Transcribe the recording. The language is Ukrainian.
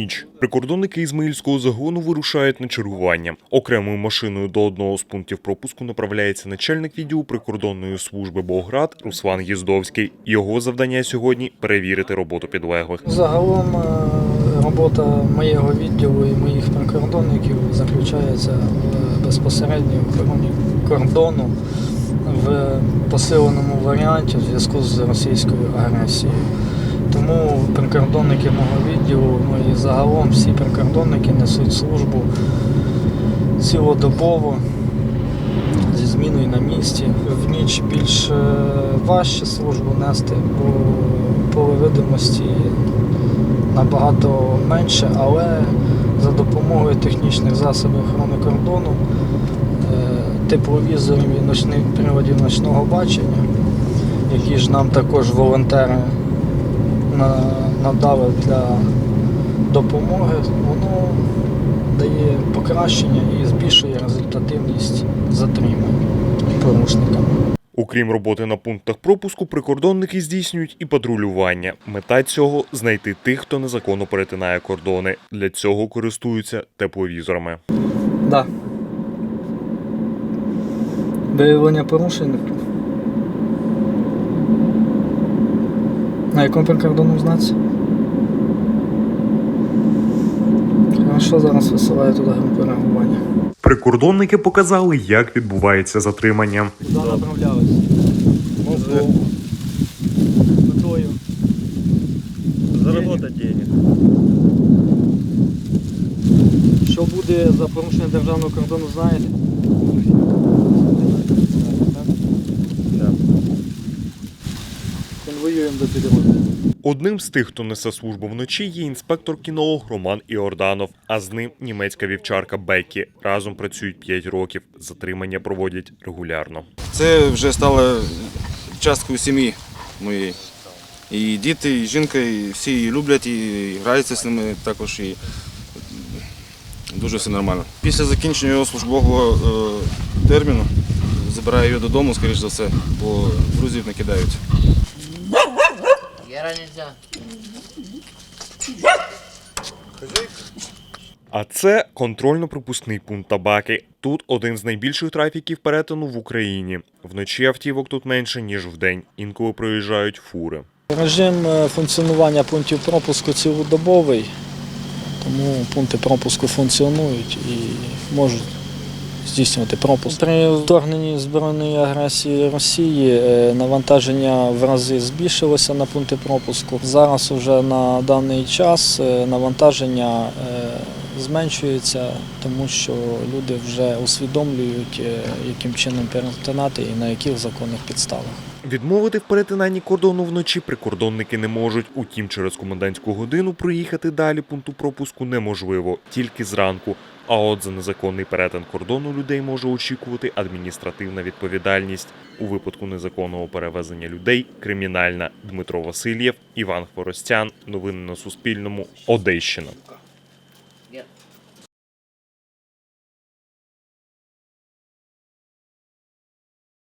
ніч прикордонники Ізмаїльського загону вирушають на чергування. Окремою машиною до одного з пунктів пропуску направляється начальник відділу прикордонної служби Болград Руслан Їздовський. Його завдання сьогодні перевірити роботу підлеглих. Загалом е, робота моєго відділу і моїх прикордонників заключається в безпосередньо в охороні кордону в посиленому варіанті в зв'язку з російською агресією. Тому прикордонники мого відділу, ну і загалом всі прикордонники несуть службу цілодобово зі зміною на місці. В ніч більш е, важче службу нести, бо поле видимості набагато менше, але за допомогою технічних засобів охорони кордону, е, тепловізорів і ночних приладів ночного бачення, які ж нам також волонтери надали для допомоги, воно дає покращення і збільшує результативність затримань порушниками. Окрім роботи на пунктах пропуску, прикордонники здійснюють і патрулювання. Мета цього знайти тих, хто незаконно перетинає кордони. Для цього користуються тепловізорами. Да. Виявлення порушень. На якому прикордонному знаці? Хорошо, зараз висилаю туди реагування. Прикордонники показали, як відбувається затримання. Куди направлялись? Може Метою. заработать денег. Що буде за порушення державного кордону, знаєте? Да. Конвоюємо до підрозділу. Одним з тих, хто несе службу вночі, є інспектор-кінолог Роман Іорданов, а з ним німецька вівчарка Бекі. Разом працюють 5 років. Затримання проводять регулярно. Це вже стало часткою сім'ї моєї. І діти, і жінка, і всі її люблять, і граються з ними також. І дуже все нормально. Після закінчення його службового е, терміну забираю його додому, скоріш за все, бо друзів не Гера нельзя. А це контрольно-пропускний пункт табаки. Тут один з найбільших трафіків перетину в Україні. Вночі автівок тут менше ніж вдень. Інколи проїжджають фури. Режим е, функціонування пунктів пропуску цілодобовий, тому пункти пропуску функціонують і можуть здійснювати пропуск. При вторгненні збройної агресії Росії е, навантаження в рази збільшилося на пункти пропуску. Зараз вже на даний час е, навантаження е, зменшується, тому що люди вже усвідомлюють, яким чином перетинати і на яких законних підставах. Відмовити в перетинанні кордону вночі прикордонники не можуть. Утім, через комендантську годину проїхати далі пункту пропуску неможливо, тільки зранку. А от за незаконний перетин кордону людей може очікувати адміністративна відповідальність. У випадку незаконного перевезення людей кримінальна. Дмитро Васильєв, Іван Хворостян. Новини на Суспільному. Одещина.